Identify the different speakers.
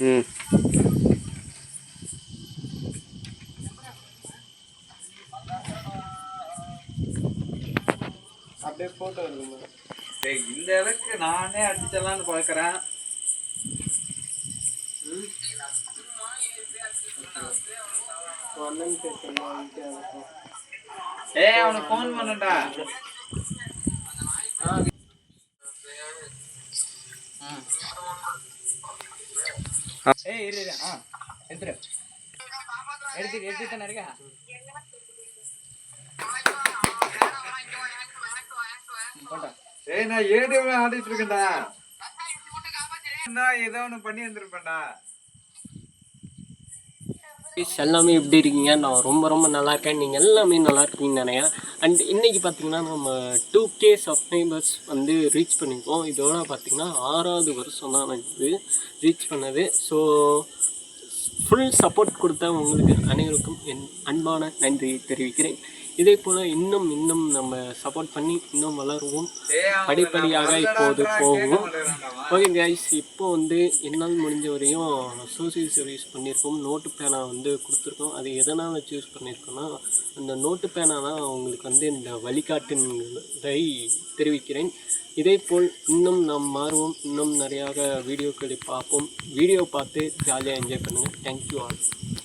Speaker 1: ம்.
Speaker 2: அப்படியே போட்டோ இருக்குமா
Speaker 3: டேய் இந்த அளவுக்கு நானே அடிச்சலாம்னு பார்க்குறேன். ஏய் அவனுக்கு ஃபோன் பண்ணடா ஏய் இரு இரு. ஆ எடுத்துரு. எடுத்து எடுத்து தானே இருக்கா? ஏய் நான் ஏடிஎம் ஆடிட்டு இருக்கேன்டா. நான் ஏதோ ஒன்று பண்ணி வந்திருப்பேன்டா.
Speaker 2: எல்லாமே எப்படி இருக்கீங்க. நான் ரொம்ப ரொம்ப நல்லா இருக்கேன். நீங்கள் எல்லாமே நல்லா இருக்கீங்கன்னு நினைக்கிறேன். அண்ட் இன்றைக்கி பார்த்தீங்கன்னா நம்ம டூ கே சப்ஸ்கிரைபர்ஸ் வந்து ரீச் பண்ணியிருக்கோம் இதோட பார்த்திங்கன்னா ஆறாவது வருஷம் தான் இது ரீச் பண்ணது. ஸோ ஃபுல் சப்போர்ட் கொடுத்த உங்களுக்கு அனைவருக்கும் என் அன்பான நன்றியை தெரிவிக்கிறேன். இதே போல் இன்னும் இன்னும் நம்ம சப்போர்ட் பண்ணி இன்னும் வளருவோம். படிப்படியாக இப்போது போகும். ஓகே கைஸ் இப்போ வந்து என்னால் முடிஞ்ச வரையும் சோசியல் சர்வீஸ் பண்ணியிருக்கோம். நோட்டு பேனா வந்து கொடுத்துருக்கோம். அது எதனால் சூஸ் பண்ணியிருக்கோன்னா அந்த நோட்டு பேனா தான் உங்களுக்கு வந்து இந்த வழிகாட்டுதை தெரிவிக்கிறேன். இதே போல் இன்னும் நாம் மாறுவோம். இன்னும் நிறையாக வீடியோக்களை பார்ப்போம். வீடியோ பார்த்து ஜாலியாக என்ஜாய் பண்ணுங்கள் தேங்க்யூ ஆல்